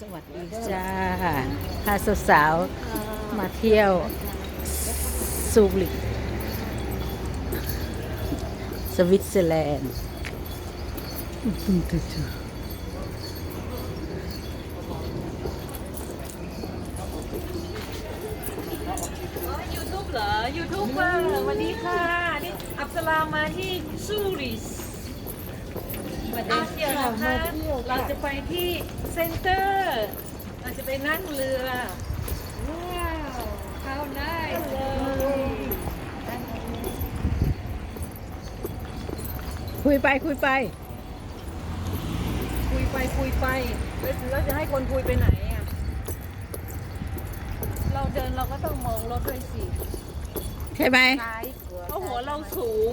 สวัสดีจ้าพาสาวๆมาเที่ยวซูริกสวิตเซอร์แลนด์อื้อหือดูดูยูทูบเหรอยูทูบเบอร์วันนี้ค่ะนี่อับสลามาที่ซูริสมาเดินเที่ยวนะคะเราจะไปที่ เซ็นเตอร์เราจะไปนั่งเรือ ว้าวเข้าได้เลยคุยไปคุยไป คุยไปคุยไปแล้วเราจะให้คนคุยไปไหนอะ เราเดินเราก็ต้องมองรถด้วยสิใช่ไหมเพราะหัวเราสูง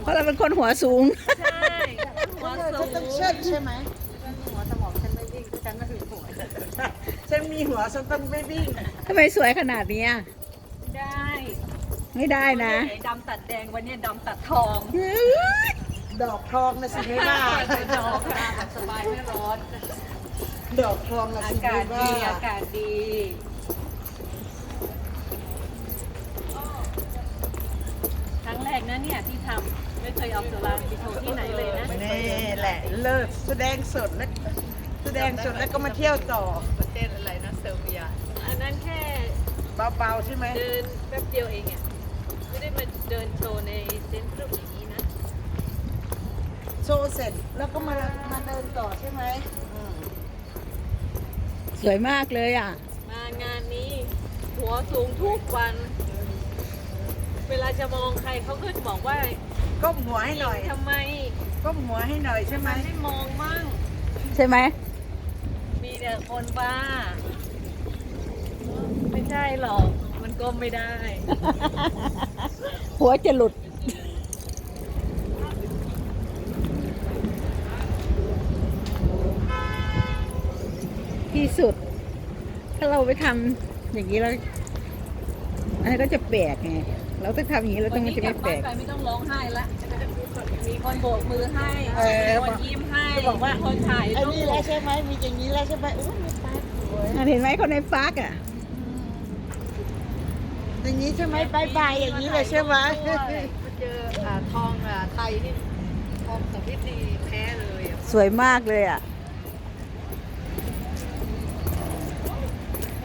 เพราะเราเป็นคนหัวสูง ใช่ หัวสูง ต้องเชิดใช่ไหม ฉันมีหัวฉันต้องไม่วิ่งทำไมสวยขนาดเนี้ยได้ไม่ได้นะไอ้ดำตัดแดงวันนี้ดำตัดทองดอกทองนะสิไม่ว่าดอกค่ะแบบสบายไม่ร้อน ดอกทองนะอาสิกาไม่ศว่าดีอากาศดีครั้งแรกนะเนี่ยที่ทำไม่เคยเอาสุราไปโชว์ที่ไหนเลยนะนี่แหละเลิศแสดงสดแล้วแสดงสดแล้วก็มาเที่ยวต่อประเทศ อะไรนะเซอร์เบียอันนั้นแค่เบาๆใช่ไหมเดินแป๊บเดียวเองอะไม่ได้มาเดินโชว์ในเซ็นทรัลอย่างนี้นะโชว์เสร็จแล้วก็มามาเดินต่อใช่ไหมอืมสวยมากเลยอะ มางานนี้หัวสูงทุกวัน เวลาจะมองใครเขาก็จะบอกว่าก้มหัวให้หน่อยทำไมก้มหัวให้หน่อยใช่ไหมมันไม่มองมั่งใช่ไหมมีแต่คนบ้า ไม่ใช่หรอก มันก้มไม่ได้ หัวจะหลุด ที่สุด ถ้าเราไปทำอย่างนี้แล้วอันนี้นก็จะแปลกไง เราต้องทำอย่างนี้เราต้องมันจะไม่แปลก วันนี้กลับบ้านไปไม่ต้องร้องไห้ละ มีคนโบกมือให้ เออ มีคนยิ้มให้จะบอกว่ามีคนถ่ายไอ้รูนี่ปแล้วใช่ไหมมีอย่างนี้แล้วใช่ไหมอุ้ยมีตาสวย อะเห็นไหมคนในปาร์กอะ อย่างนี้ใช่ไหมบายบายอย่างนี้เลยใช่ไหมมาเจออ่าทองอ่าไทยนี่ทองของพิธีแพ้เลยอะสวยมากเลยอะ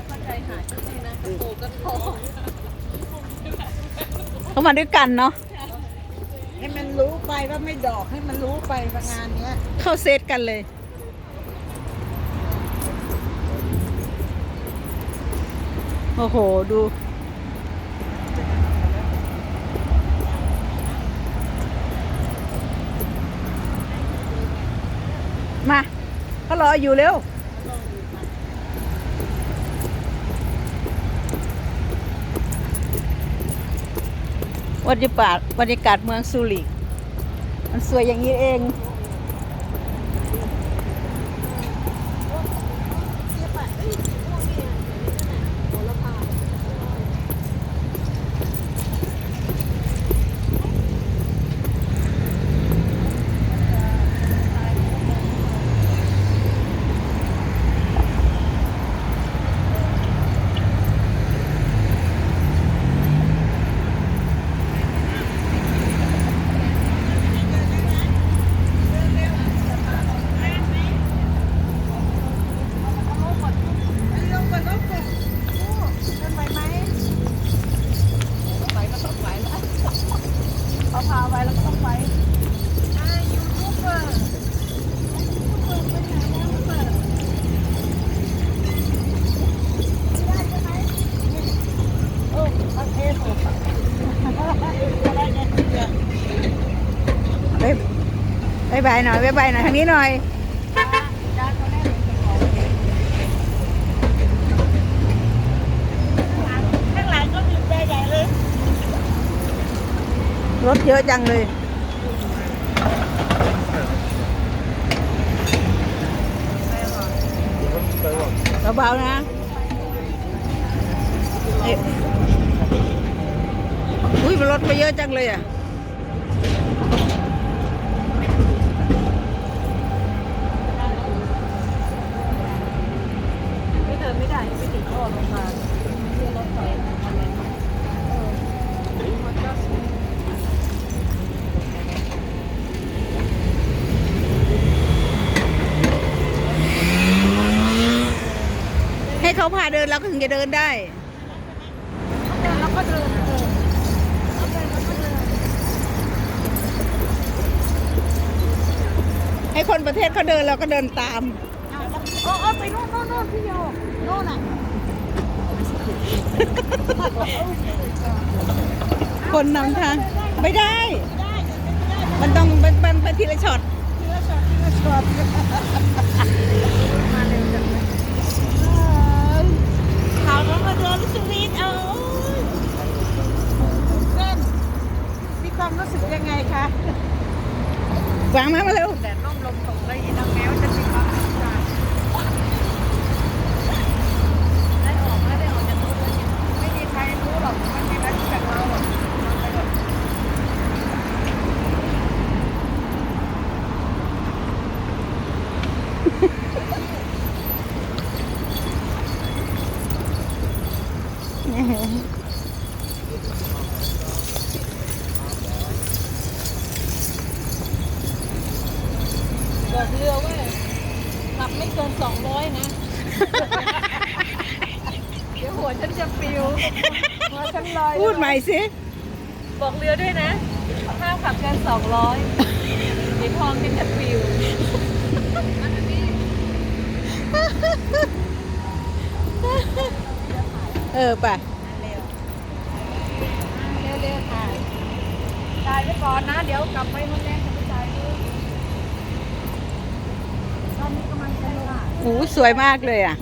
เข้าใจหาชุดนี้นะโบก็ทองเขามาด้วยกันเนาะให้มันรู้ไปว่าไม่ดอกให้มันรู้ไปว่างานเนี้ยเข้าเซตกันเลย โอ้โห ดู มาเขา รออยู่เร็วบรรยากาศบรรยากาศเมืองซูริก มันสวยอย่างนี้เอง ลงไปลงไปโอ้มันไหวไหม ไปก็ต้องไปแล้วเขาพาไปแล้วก็ต้องไป อ่ายูทูบเบอร์ยูทูบเบอร์ไปไหนแล้วเปิดได้ใช่ไหมนี่โอ้โอเคผมอะไรเนี่ยเดี๋ยว บายบายหน่อยบายบายหน่อยทางนี้หน่อยข้างหลังก็บีบแต่ใหญ่เลยรถเยอะจังเลย เบาๆนะเอ๊ะอุ้ยมันรถไปเยอะจังเลยอะ ออกลงมาเพื่อรถไฟอะไรนะเออมันก็สวยให้เขาพาเดินเราก็ถึงจะเดินได้แล้วก็เดินเออแล้วไปแล้วก็เดินให้คนประเทศเขาเดินเราก็เดินตาม เออเออไปโน่นโน่นโน่นพี่โยโน่นอะ คนนำทาง ไม่ได้ มันต้องมันมันเป็นทีละช็อตข่าวน้องมาเดินสวีทเอาเส้นมีความรู้สึกยังไงคะวางมามาเร็วแดดร่มลมตกเลยอีนังแมวจะมีความสุขใจได้ออกแล้วได้ออกจากรถเลยไม่มีใครรู้หรอกไม่มีใครรู้จักเราหรอกทำไปเถอะ บอกเรือว่าขับไม่เกินสองร้อยนะ เดี๋ยวหัวฉันจะปิวหัวฉันลอยพูดใหม่สิ บอกเรือด้วยนะห้ามขับเกินสองร้อยเดี๋ยวทองฉันจะปิวเออป่ะเร็วๆค่ะจ่ายไปก่อนนะ เดี๋ยวกลับไปมันแรงจะไปจ่ายเองตอนนี้กำลัง จะลงโอ้สวยมากเลยอะ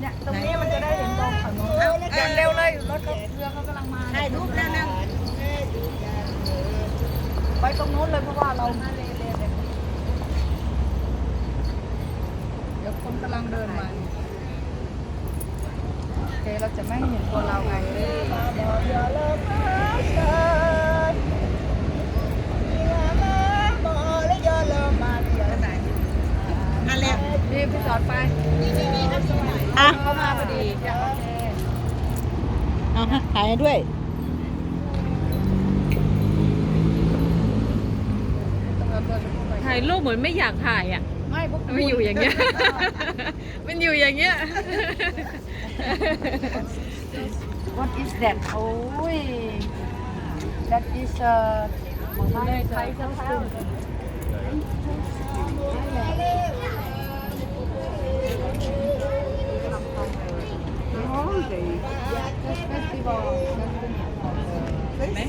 เนี่ยตรงนี้มันจะได้เห็นตรงฝั่งโน้นเอาเดินเร็วเลยรถเขาเรือเขากำลังมาถ่ายรูปแล้วนะไปตรงนู้นเลยเพราะว่าเรามาเลยเลยเลยเดี๋ยวคนกำลังเดินมาโอเคเราจะไม่เห็นตัวเราไง มาเร็ว นี่พี่จอดไป อะ เขามาพอดีจ้ะโอเค เอาฮะถ่าย ให้ด้วย ถ่ายรูปเหมือนไม่อยากถ่ายอะ ไม่พวกมันอยู่อย่างเงี้ย มันอยู่อย่างเงี้ย What is that โอ้ย That is a ไม่ไทยสภา the holiday. Festival.